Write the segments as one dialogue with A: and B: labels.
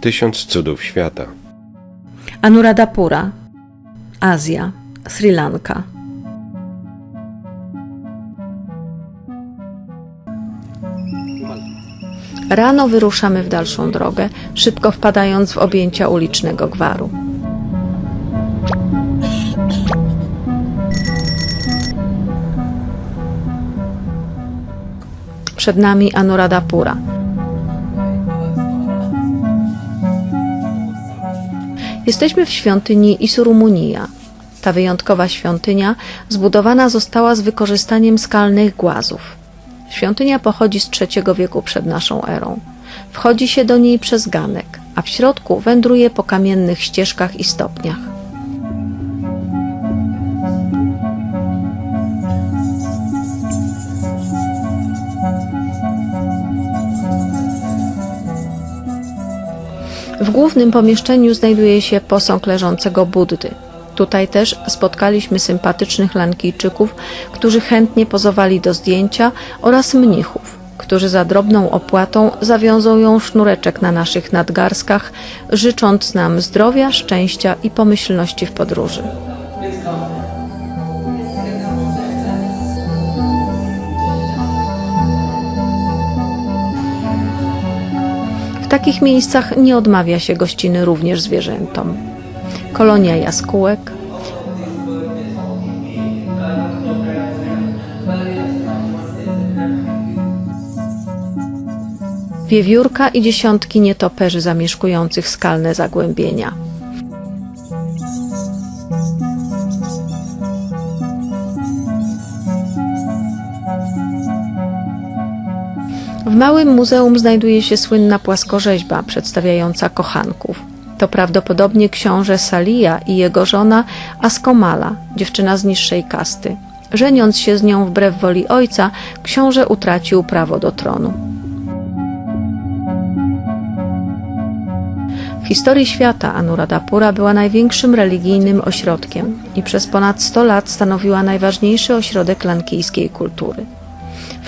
A: Tysiąc cudów świata.
B: Anuradhapura, Azja, Sri Lanka. Rano wyruszamy w dalszą drogę, szybko wpadając w objęcia ulicznego gwaru. Przed nami Anuradhapura. Jesteśmy w świątyni Isurumunia. Ta wyjątkowa świątynia zbudowana została z wykorzystaniem skalnych głazów. Świątynia pochodzi z III wieku przed naszą erą. Wchodzi się do niej przez ganek, a w środku wędruje po kamiennych ścieżkach i stopniach. W głównym pomieszczeniu znajduje się posąg leżącego Buddy. Tutaj też spotkaliśmy sympatycznych Lankijczyków, którzy chętnie pozowali do zdjęcia oraz mnichów, którzy za drobną opłatą zawiązują sznureczek na naszych nadgarskach, życząc nam zdrowia, szczęścia i pomyślności w podróży. W takich miejscach nie odmawia się gościny również zwierzętom. Kolonia jaskółek, wiewiórka i dziesiątki nietoperzy zamieszkujących skalne zagłębienia. Małym muzeum znajduje się słynna płaskorzeźba przedstawiająca kochanków. To prawdopodobnie książę Salija i jego żona Askomala, dziewczyna z niższej kasty. Żeniąc się z nią wbrew woli ojca, książę utracił prawo do tronu. W historii świata Anuradhapura była największym religijnym ośrodkiem i przez ponad 100 lat stanowiła najważniejszy ośrodek lankijskiej kultury.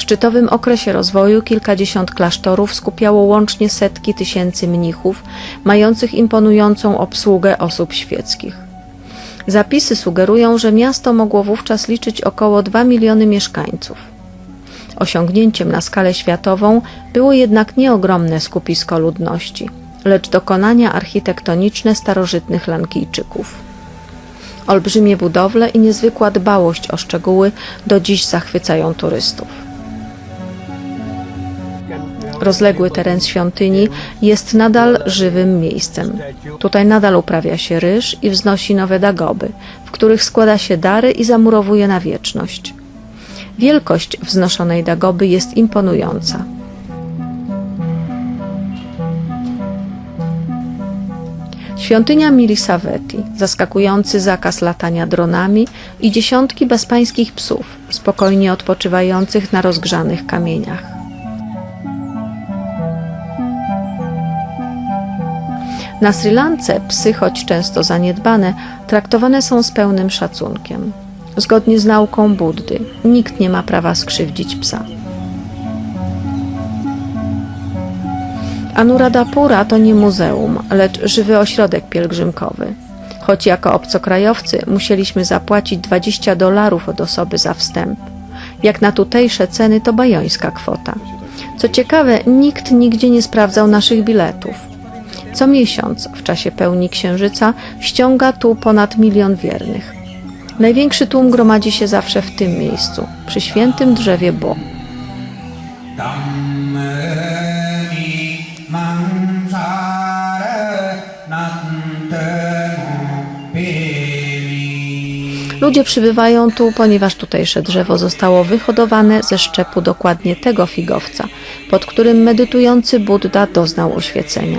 B: W szczytowym okresie rozwoju kilkadziesiąt klasztorów skupiało łącznie setki tysięcy mnichów, mających imponującą obsługę osób świeckich. Zapisy sugerują, że miasto mogło wówczas liczyć około 2 miliony mieszkańców. Osiągnięciem na skalę światową było jednak nie ogromne skupisko ludności, lecz dokonania architektoniczne starożytnych Lankijczyków. Olbrzymie budowle i niezwykła dbałość o szczegóły do dziś zachwycają turystów. Rozległy teren świątyni jest nadal żywym miejscem. Tutaj nadal uprawia się ryż i wznosi nowe dagoby, w których składa się dary i zamurowuje na wieczność. Wielkość wznoszonej dagoby jest imponująca. Świątynia Milisaveti, zaskakujący zakaz latania dronami i dziesiątki bezpańskich psów, spokojnie odpoczywających na rozgrzanych kamieniach. Na Sri Lance psy, choć często zaniedbane, traktowane są z pełnym szacunkiem. Zgodnie z nauką Buddy, nikt nie ma prawa skrzywdzić psa. Anuradhapura to nie muzeum, lecz żywy ośrodek pielgrzymkowy. Choć jako obcokrajowcy musieliśmy zapłacić 20 dolarów od osoby za wstęp. Jak na tutejsze ceny to bajońska kwota. Co ciekawe, nikt nigdzie nie sprawdzał naszych biletów. Co miesiąc w czasie pełni księżyca ściąga tu ponad milion wiernych. Największy tłum gromadzi się zawsze w tym miejscu, przy świętym drzewie Bo. Ludzie przybywają tu, ponieważ tutejsze drzewo zostało wyhodowane ze szczepu dokładnie tego figowca, pod którym medytujący Buddha doznał oświecenia.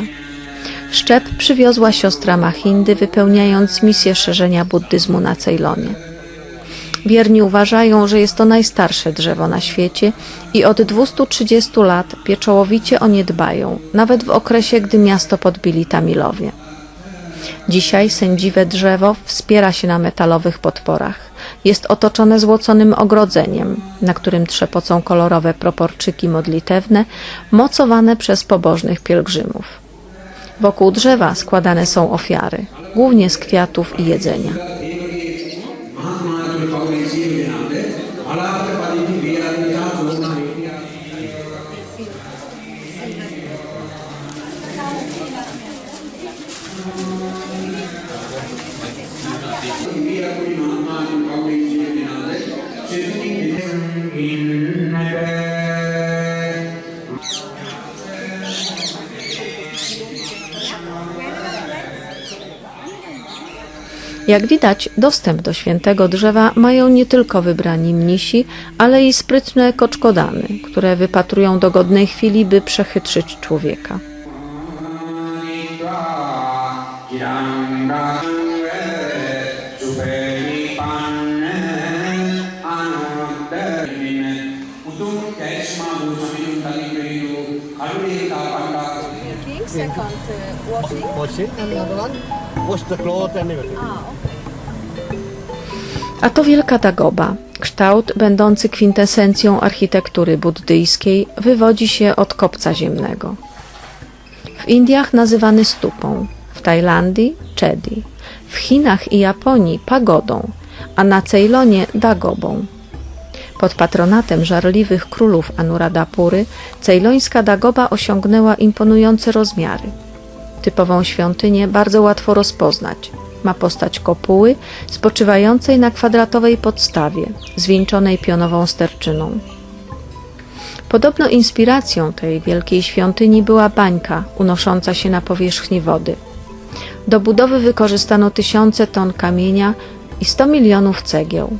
B: Szczep przywiozła siostra Mahindy, wypełniając misję szerzenia buddyzmu na Ceylonie. Wierni uważają, że jest to najstarsze drzewo na świecie i od 230 lat pieczołowicie o nie dbają, nawet w okresie, gdy miasto podbili Tamilowie. Dzisiaj sędziwe drzewo wspiera się na metalowych podporach. Jest otoczone złoconym ogrodzeniem, na którym trzepocą kolorowe proporczyki modlitewne, mocowane przez pobożnych pielgrzymów. Wokół drzewa składane są ofiary, głównie z kwiatów i jedzenia. Jak widać, dostęp do świętego drzewa mają nie tylko wybrani mnisi, ale i sprytne koczkodamy, które wypatrują dogodnej chwili, by przechytrzyć człowieka.
C: washing and the other one wash the clothes and everything.
B: A to wielka dagoba. Kształt, będący kwintesencją architektury buddyjskiej, wywodzi się od kopca ziemnego. W Indiach nazywany stupą, w Tajlandii chedi, w Chinach i Japonii pagodą, a na Ceylonie dagobą. Pod patronatem żarliwych królów Anuradhapury cejlońska dagoba osiągnęła imponujące rozmiary. Typową świątynię bardzo łatwo rozpoznać. Ma postać kopuły spoczywającej na kwadratowej podstawie, zwieńczonej pionową sterczyną. Podobno inspiracją tej wielkiej świątyni była bańka unosząca się na powierzchni wody. Do budowy wykorzystano tysiące ton kamienia i 100 milionów cegieł.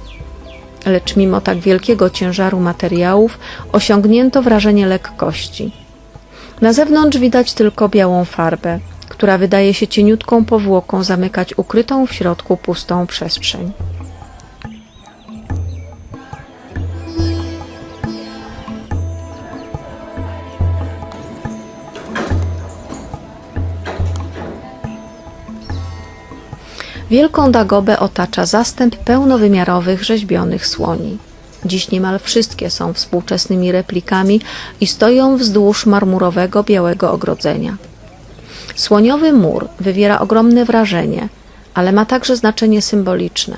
B: Lecz mimo tak wielkiego ciężaru materiałów osiągnięto wrażenie lekkości. Na zewnątrz widać tylko białą farbę, która wydaje się cieniutką powłoką zamykać ukrytą w środku pustą przestrzeń. Wielką dagobę otacza zastęp pełnowymiarowych rzeźbionych słoni. Dziś niemal wszystkie są współczesnymi replikami i stoją wzdłuż marmurowego białego ogrodzenia. Słoniowy mur wywiera ogromne wrażenie, ale ma także znaczenie symboliczne.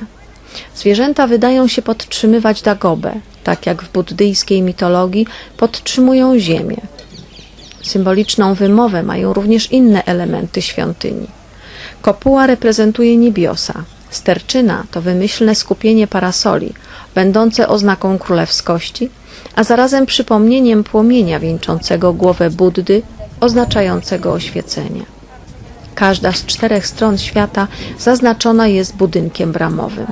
B: Zwierzęta wydają się podtrzymywać dagobę, tak jak w buddyjskiej mitologii podtrzymują ziemię. Symboliczną wymowę mają również inne elementy świątyni. Kopuła reprezentuje niebiosa. Sterczyna to wymyślne skupienie parasoli, będące oznaką królewskości, a zarazem przypomnieniem płomienia wieńczącego głowę Buddy, oznaczającego oświecenie. Każda z czterech stron świata zaznaczona jest budynkiem bramowym.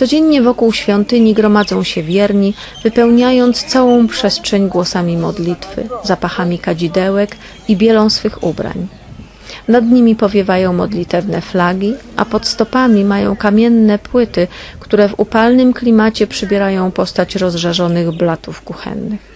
B: Codziennie wokół świątyni gromadzą się wierni, wypełniając całą przestrzeń głosami modlitwy, zapachami kadzidełek i bielą swych ubrań. Nad nimi powiewają modlitewne flagi, a pod stopami mają kamienne płyty, które w upalnym klimacie przybierają postać rozżarzonych blatów kuchennych.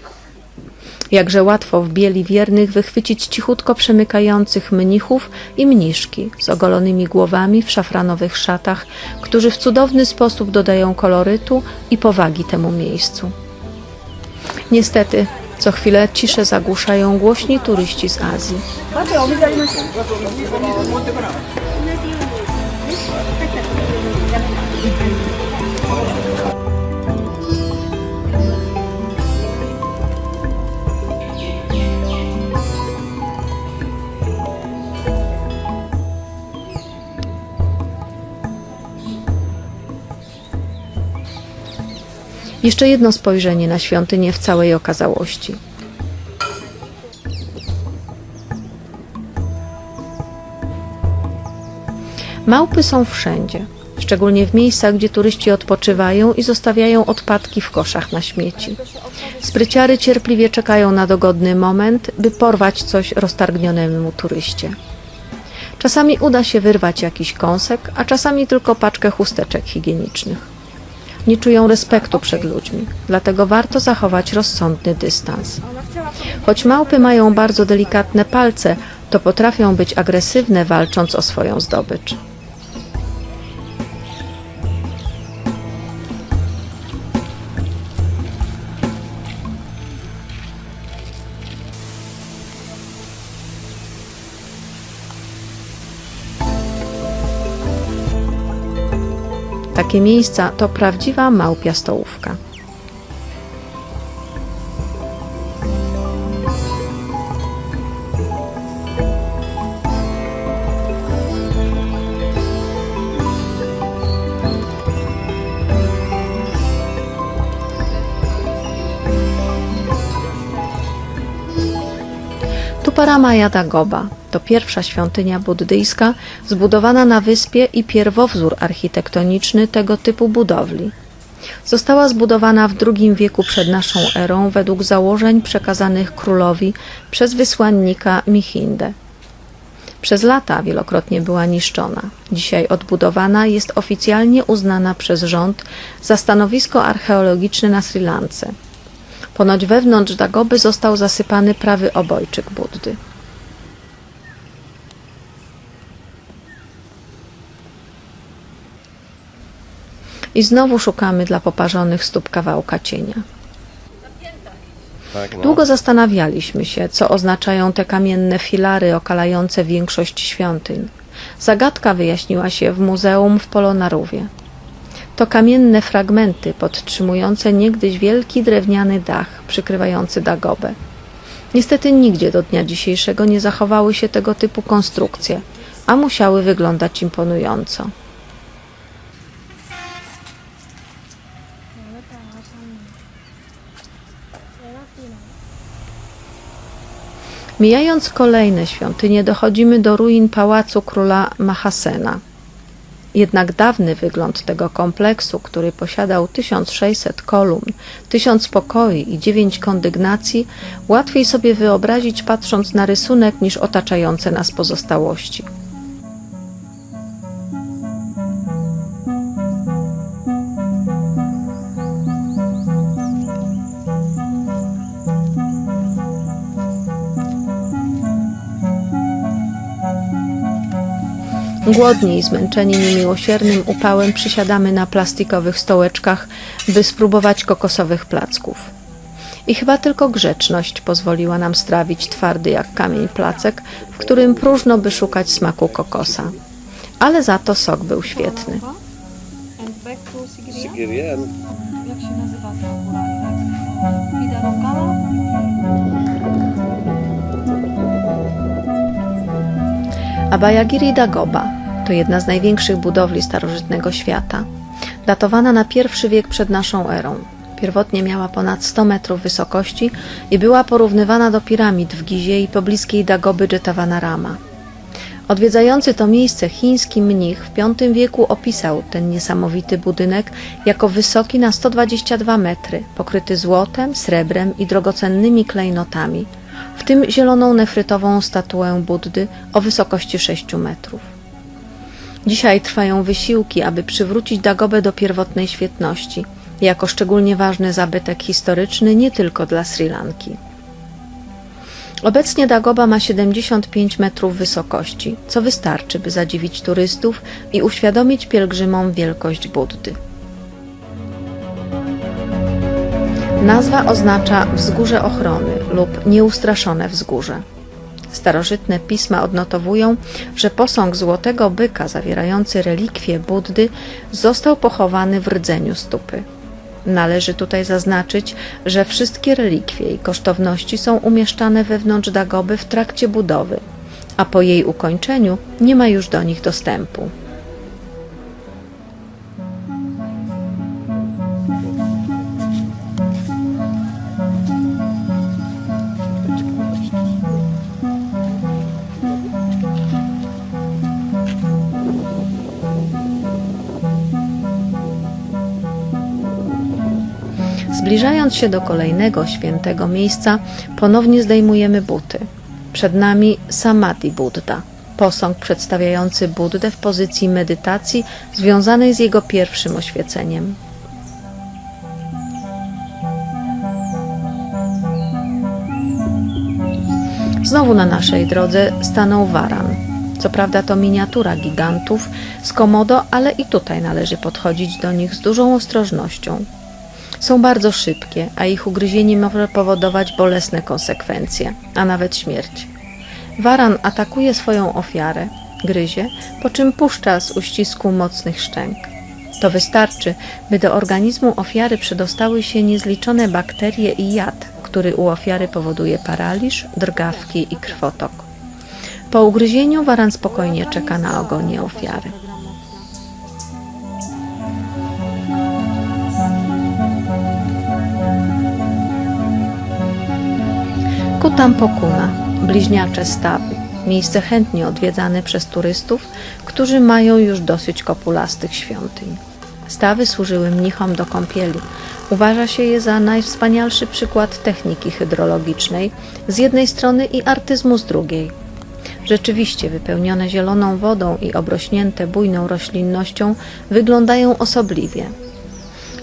B: Jakże łatwo w bieli wiernych wychwycić cichutko przemykających mnichów i mniszki z ogolonymi głowami w szafranowych szatach, którzy w cudowny sposób dodają kolorytu i powagi temu miejscu. Niestety, co chwilę ciszę zagłuszają głośni turyści z Azji. Jeszcze jedno spojrzenie na świątynię w całej okazałości. Małpy są wszędzie, szczególnie w miejscach, gdzie turyści odpoczywają i zostawiają odpadki w koszach na śmieci. Spryciary cierpliwie czekają na dogodny moment, by porwać coś roztargnionemu turyście. Czasami uda się wyrwać jakiś kąsek, a czasami tylko paczkę chusteczek higienicznych nie czują respektu przed ludźmi, dlatego warto zachować rozsądny dystans. Choć małpy mają bardzo delikatne palce, to potrafią być agresywne, walcząc o swoją zdobycz. Takie miejsca to prawdziwa małpia stołówka. Tuparamaja Dagoba to pierwsza świątynia buddyjska zbudowana na wyspie i pierwowzór architektoniczny tego typu budowli. Została zbudowana w II wieku przed naszą erą według założeń przekazanych królowi przez wysłannika Michinde. Przez lata wielokrotnie była niszczona. Dzisiaj odbudowana jest oficjalnie uznana przez rząd za stanowisko archeologiczne na Sri Lance. Ponoć wewnątrz Dagoby został zasypany prawy obojczyk Buddy. I znowu szukamy dla poparzonych stóp kawałka cienia.
D: Tak, no.
B: Długo zastanawialiśmy się, co oznaczają te kamienne filary okalające większość świątyń. Zagadka wyjaśniła się w muzeum w Polonarówie. To kamienne fragmenty podtrzymujące niegdyś wielki drewniany dach przykrywający Dagobę. Niestety nigdzie do dnia dzisiejszego nie zachowały się tego typu konstrukcje, a musiały wyglądać imponująco. Mijając kolejne świątynie, dochodzimy do ruin pałacu króla Mahasena. Jednak dawny wygląd tego kompleksu, który posiadał 1600 kolumn, 1000 pokoi i 9 kondygnacji, łatwiej sobie wyobrazić patrząc na rysunek niż otaczające nas pozostałości. Głodni i zmęczeni niemiłosiernym upałem przysiadamy na plastikowych stołeczkach, by spróbować kokosowych placków. I chyba tylko grzeczność pozwoliła nam strawić twardy jak kamień placek, w którym próżno by szukać smaku kokosa. Ale za to sok był świetny.
D: Sigirian.
E: Jak się nazywa to akurat? Tak.
B: Abhayagiri Dagoba to jedna z największych budowli starożytnego świata. Datowana na pierwszy wiek przed naszą erą. Pierwotnie miała ponad 100 metrów wysokości i była porównywana do piramid w Gizie i pobliskiej Dagoby Jetavanarama. Odwiedzający to miejsce chiński mnich w V wieku opisał ten niesamowity budynek jako wysoki na 122 metry, pokryty złotem, srebrem i drogocennymi klejnotami, w tym zieloną nefrytową statuę Buddy o wysokości 6 metrów. Dzisiaj trwają wysiłki, aby przywrócić Dagobę do pierwotnej świetności, jako szczególnie ważny zabytek historyczny nie tylko dla Sri Lanki. Obecnie Dagoba ma 75 metrów wysokości, co wystarczy, by zadziwić turystów i uświadomić pielgrzymom wielkość Buddy. Nazwa oznacza wzgórze ochrony lub nieustraszone wzgórze. Starożytne pisma odnotowują, że posąg złotego byka zawierający relikwie Buddy został pochowany w rdzeniu stupy. Należy tutaj zaznaczyć, że wszystkie relikwie i kosztowności są umieszczane wewnątrz Dagoby w trakcie budowy, a po jej ukończeniu nie ma już do nich dostępu. Zbliżając się do kolejnego świętego miejsca, ponownie zdejmujemy buty. Przed nami Samadhi Buddha, posąg przedstawiający Buddę w pozycji medytacji związanej z jego pierwszym oświeceniem. Znowu na naszej drodze stanął waran. Co prawda to miniatura gigantów z komodo, ale i tutaj należy podchodzić do nich z dużą ostrożnością. Są bardzo szybkie, a ich ugryzienie może powodować bolesne konsekwencje, a nawet śmierć. Waran atakuje swoją ofiarę, gryzie, po czym puszcza z uścisku mocnych szczęk. To wystarczy, by do organizmu ofiary przedostały się niezliczone bakterie i jad, który u ofiary powoduje paraliż, drgawki i krwotok. Po ugryzieniu waran spokojnie czeka na ogonie ofiary. Kutampokuna, bliźniacze stawy, miejsce chętnie odwiedzane przez turystów, którzy mają już dosyć kopulastych świątyń. Stawy służyły mnichom do kąpieli. Uważa się je za najwspanialszy przykład techniki hydrologicznej z jednej strony i artyzmu z drugiej. Rzeczywiście wypełnione zieloną wodą i obrośnięte bujną roślinnością wyglądają osobliwie.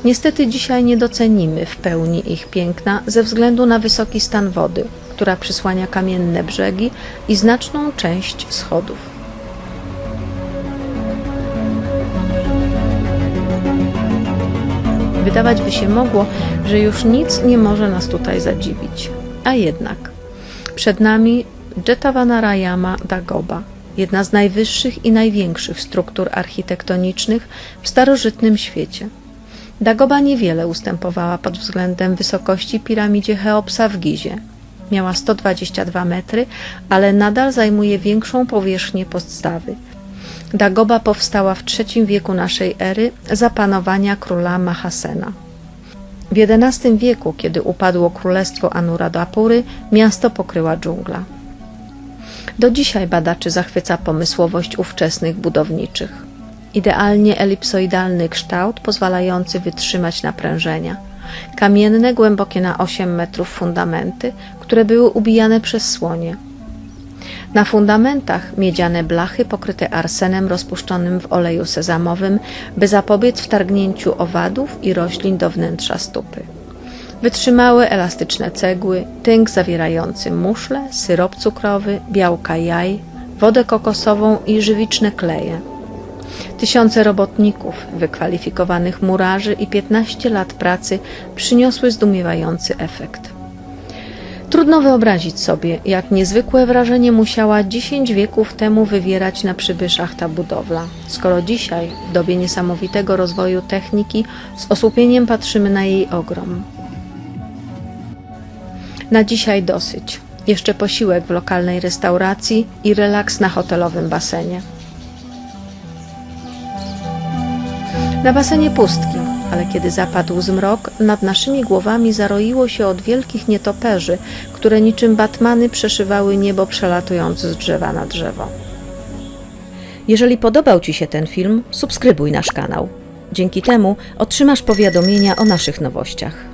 B: Niestety dzisiaj nie docenimy w pełni ich piękna ze względu na wysoki stan wody, która przysłania kamienne brzegi i znaczną część schodów. Wydawać by się mogło, że już nic nie może nas tutaj zadziwić. A jednak przed nami Jetavanarayama Dagoba, jedna z najwyższych i największych struktur architektonicznych w starożytnym świecie. Dagoba niewiele ustępowała pod względem wysokości piramidzie Cheopsa w Gizie. Miała 122 metry, ale nadal zajmuje większą powierzchnię podstawy. Dagoba powstała w III wieku naszej ery za panowania króla Mahasena. W XI wieku, kiedy upadło królestwo Anuradhapury, miasto pokryła dżungla. Do dzisiaj badaczy zachwyca pomysłowość ówczesnych budowniczych. Idealnie elipsoidalny kształt pozwalający wytrzymać naprężenia. Kamienne, głębokie na 8 metrów fundamenty, które były ubijane przez słonie. Na fundamentach miedziane blachy pokryte arsenem rozpuszczonym w oleju sezamowym, by zapobiec wtargnięciu owadów i roślin do wnętrza stupy. Wytrzymałe elastyczne cegły, tynk zawierający muszle, syrop cukrowy, białka jaj, wodę kokosową i żywiczne kleje. Tysiące robotników, wykwalifikowanych murarzy i 15 lat pracy przyniosły zdumiewający efekt. Trudno wyobrazić sobie, jak niezwykłe wrażenie musiała 10 wieków temu wywierać na przybyszach ta budowla, skoro dzisiaj, w dobie niesamowitego rozwoju techniki, z osłupieniem patrzymy na jej ogrom. Na dzisiaj dosyć. Jeszcze posiłek w lokalnej restauracji i relaks na hotelowym basenie. Na basenie pustki, ale kiedy zapadł zmrok, nad naszymi głowami zaroiło się od wielkich nietoperzy, które niczym batmany przeszywały niebo przelatując z drzewa na drzewo. Jeżeli podobał Ci się ten film, subskrybuj nasz kanał. Dzięki temu otrzymasz powiadomienia o naszych nowościach.